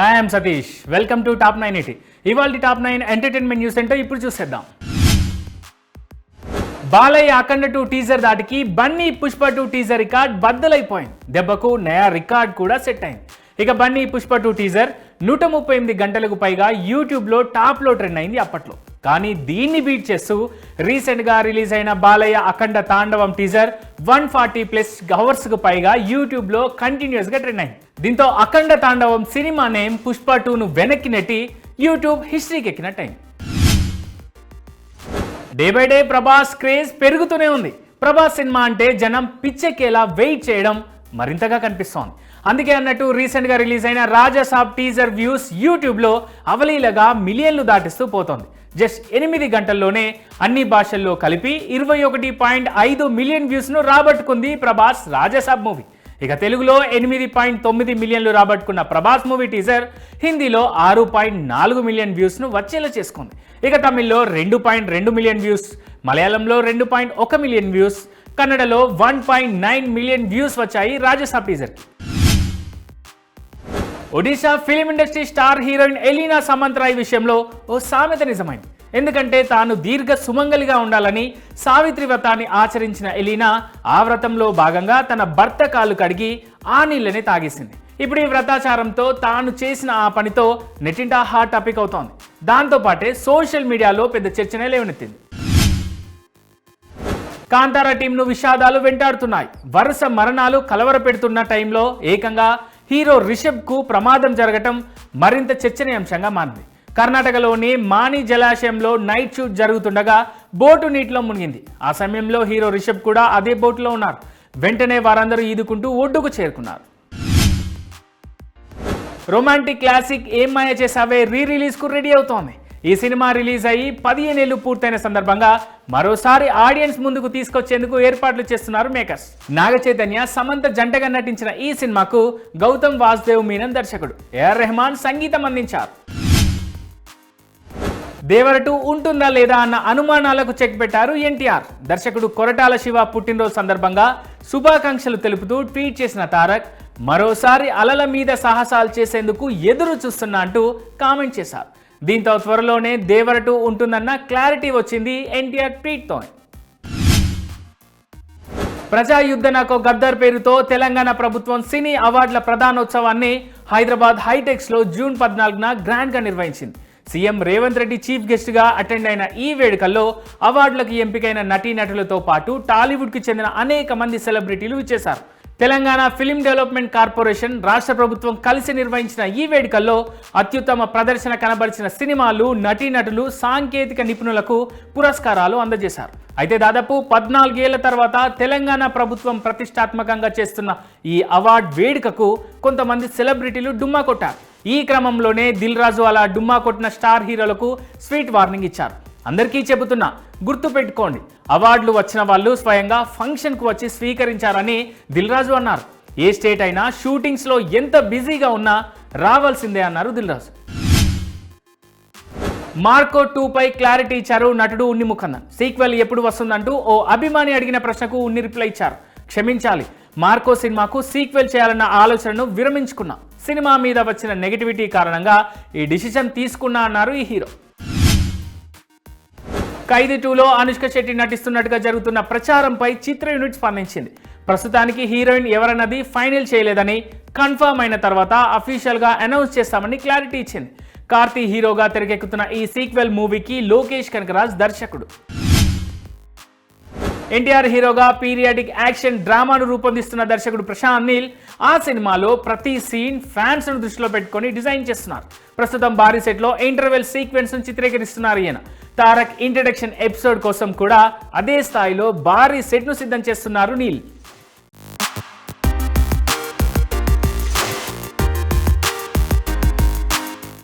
Hi I'm Satish welcome to top nine eighty ఇవాళ top nine entertainment news ఏంటో ఇప్పుడు చూసేద్దాం. బాలయ్య అఖండ టూ టీజర్ దాటికి Bunny Pushpa two teaser record బద్దలైపోయింది. దెబ్బకు నయా రికార్డ్ కూడా సెట్ అయింది. ఇక బన్నీ పుష్ప టూ టీజర్ నూట ముప్పై ఎనిమిది గంటలకు పైగా యూట్యూబ్లో టాప్లో ట్రెండ్ అయింది అప్పట్లో. కానీ దీన్ని బీట్ చేస్తూ రీసెంట్గా రిలీజ్ అయిన Balayya Akhanda Thandavam teaser one forty plus అవర్స్కు పైగా యూట్యూబ్లో కంటిన్యూస్గా ట్రెండ్ అయింది. దీంతో అఖండ తాండవం సినిమా నేమ్ పుష్ప టూను వెనక్కి నెట్టి యూట్యూబ్ హిస్టరీకి ఎక్కినట్టయింది. Day by day Prabhas craze పెరుగుతూనే ఉంది. ప్రభాస్ సినిమా అంటే జనం పిచ్చెక్కేలా వెయిట్ చేయడం మరింతగా కనిపిస్తోంది. అందుకే అన్నట్టు రీసెంట్గా రిలీజ్ అయిన రాజాసాబ్ టీజర్ వ్యూస్ యూట్యూబ్లో అవలీలగా మిలియన్లు దాటిస్తూ పోతోంది. జస్ట్ ఎనిమిది గంటల్లోనే అన్ని భాషల్లో కలిపి ఇరవై ఒకటి పాయింట్ ఐదు మిలియన్ వ్యూస్ను రాబట్టుకుంది ప్రభాస్ రాజాసాబ్ మూవీ. ఇక తెలుగులో ఎనిమిది పాయింట్ తొమ్మిది మిలియన్లు రాబట్టుకున్న ప్రభాస్ మూవీ టీజర్ హిందీలో ఆరు పాయింట్ నాలుగు మిలియన్ వ్యూస్ను వచ్చేలా చేసుకుంది. ఇక తమిళ్ళో రెండు పాయింట్ రెండు మిలియన్ వ్యూస్ మలయాళంలో రెండు పాయింట్ ఒక మిలియన్ వ్యూస్ కన్నడలో one point nine million views వచ్చాయి Rajasaab టీజర్కి Odisha film industry star heroine Elina Samantaray విషయంలో ఓ సామెత నిజమైంది. ఎందుకంటే తాను దీర్ఘ సుమంగలిగా ఉండాలని సావిత్రి వ్రతాన్ని ఆచరించిన ఎలీనా ఆ వ్రతంలో భాగంగా తన భర్త కాలు కడిగి ఆ నీళ్ళని తాగేసింది. ఇప్పుడు ఈ వ్రతాచారంతో తాను చేసిన ఆ పనితో నెటింటా హాట్ టాపిక్ అవుతోంది. దాంతోపాటే సోషల్ మీడియాలో పెద్ద చర్చనే లేవనెత్తింది. కాంతారా టీంను విషాదాలు వెంటాడుతున్నాయి. వరుస మరణాలు కలవరపెడుతున్న టైంలో ఏకంగా హీరో రిషబ్కు ప్రమాదం జరగటం మరింత చర్చనీయాంశంగా మారింది. కర్ణాటకలోని మాని జలాశయంలో నైట్ షూట్ జరుగుతుండగా బోటు నీటిలో మునిగింది. ఆ సమయంలో హీరో రిషబ్ కూడా అదే బోటులో ఉన్నారు. వెంటనే వారందరూ ఈదుకుంటూ ఒడ్డుకు చేరుకున్నారు. రొమాంటిక్ క్లాసిక్ ఏం మాయ చేసావే రీ రిలీజ్కు రెడీ అవుతోంది. ఈ సినిమా రిలీజ్ అయ్యి పదిహేనేళ్ళు పూర్తయిన సందర్భంగా మరోసారి ఆడియన్స్ ముందుకు తీసుకొచ్చేందుకు ఏర్పాట్లు చేస్తున్నారు మేకర్స్. నాగ చైతన్య సమంత జంటగా నటించిన ఈ సినిమాకు గౌతమ్ వాసుదేవ్ మీనన్ దర్శకుడు. ఏఆర్ రెహమాన్ సంగీతం అందించారు. దేవరటు ఉంటుందా లేదా అన్న అనుమానాలకు చెక్ పెట్టారు ఎన్టీఆర్. దర్శకుడు కొరటాల శివ పుట్టినరోజు సందర్భంగా శుభాకాంక్షలు తెలుపుతూ ట్వీట్ చేసిన తారక్ మరోసారి అలల మీద సాహసాలు చేసేందుకు ఎదురు చూస్తున్నా అంటూ కామెంట్ చేశారు. దీంతో త్వరలోనే దేవరటు ఉంటుందన్న క్లారిటీ వచ్చింది ఎన్టీఆర్ ట్వీట్తో ప్రజాయుద్ధ నాకు గద్దర్ పేరుతో తెలంగాణ ప్రభుత్వం సినీ అవార్డుల ప్రధానోత్సవాన్ని హైదరాబాద్ హైటెక్స్లో జూన్ పద్నాలుగున గ్రాండ్గా నిర్వహించింది. సీఎం రేవంత్ రెడ్డి చీఫ్ గెస్ట్గా అటెండ్ అయిన ఈ వేడుకల్లో అవార్డులకు ఎంపికైన నటీనటులతో పాటు టాలీవుడ్కి చెందిన అనేక మంది సెలబ్రిటీలు ఇచ్చేశారు తెలంగాణ ఫిలిం డెవలప్మెంట్ కార్పొరేషన్ రాష్ట్ర ప్రభుత్వం కలిసి నిర్వహించిన ఈ వేడుకల్లో అత్యుత్తమ ప్రదర్శన కనబరిచిన సినిమాలు నటీనటులు సాంకేతిక నిపుణులకు పురస్కారాలు అందజేశారు. అయితే దాదాపు పద్నాలుగేళ్ళ తర్వాత తెలంగాణ ప్రభుత్వం ప్రతిష్టాత్మకంగా చేస్తున్న ఈ అవార్డ్ వేడుకకు కొంతమంది సెలబ్రిటీలు డుమ్మా కొట్టారు. ఈ క్రమంలోనే దిల్ రాజు అలా డుమ్మా కొట్టిన స్టార్ హీరోలకు స్వీట్ వార్నింగ్ ఇచ్చారు. అందరికీ చెబుతున్నా గుర్తుపెట్టుకోండి అవార్డులు వచ్చిన వాళ్ళు స్వయంగా ఫంక్షన్కు వచ్చి స్వీకరించారని దిల్ రాజు అన్నారు. ఏ స్టేట్ అయినా షూటింగ్స్లో ఎంత బిజీగా ఉన్నా రావాల్సిందే అన్నారు దిల్ రాజు మార్కో టూపై క్లారిటీ ఇచ్చారు నటుడు ఉన్ని ముఖందన్ సీక్వెల్ ఎప్పుడు వస్తుందంటూ ఓ అభిమాని అడిగిన ప్రశ్నకు ఉన్ని రిప్లై ఇచ్చారు. క్షమించాలి మార్కో సినిమాకు సీక్వెల్ చేయాలన్న ఆలోచనను విరమించుకున్నా. సినిమా మీద వచ్చిన నెగిటివిటీ కారణంగా ఈ డిసిషన్ తీసుకున్నా అన్నారు ఈ హీరో. ఖైదీ టూలో అనుష్క శెట్టి నటిస్తున్నట్టుగా జరుగుతున్న ప్రచారంపై చిత్ర యూనిట్ స్పందించింది. ప్రస్తుతానికి హీరోయిన్ ఎవరన్నది ఫైనల్ చేయలేదని కన్ఫర్మ్ అయిన తర్వాత అఫీషియల్గా అనౌన్స్ చేస్తామని క్లారిటీ ఇచ్చింది. కార్తీ హీరోగా తెరకెక్కుతున్న ఈ సీక్వెల్ మూవీకి లోకేష్ కనకరాజ్ దర్శకుడు. ఎన్టీఆర్ హీరోగా పీరియాడిక్ యాక్షన్ డ్రామాను రూపొందిస్తున్న దర్శకుడు ప్రశాంత్ నీల్ ఆ సినిమాలో ప్రతి సీన్ ఫ్యాన్స్ను దృష్టిలో పెట్టుకొని డిజైన్ చేస్తున్నారు. ప్రస్తుతం భారీ సెట్లో ఇంటర్వెల్ సీక్వెన్స్ను చిత్రీకరిస్తున్నారు ఈయన. తారక్ ఇంట్రడక్షన్ ఎపిసోడ్ కోసం కూడా అదే స్థాయిలో భారీ సెట్ను సిద్ధం చేస్తున్నారు నీల్.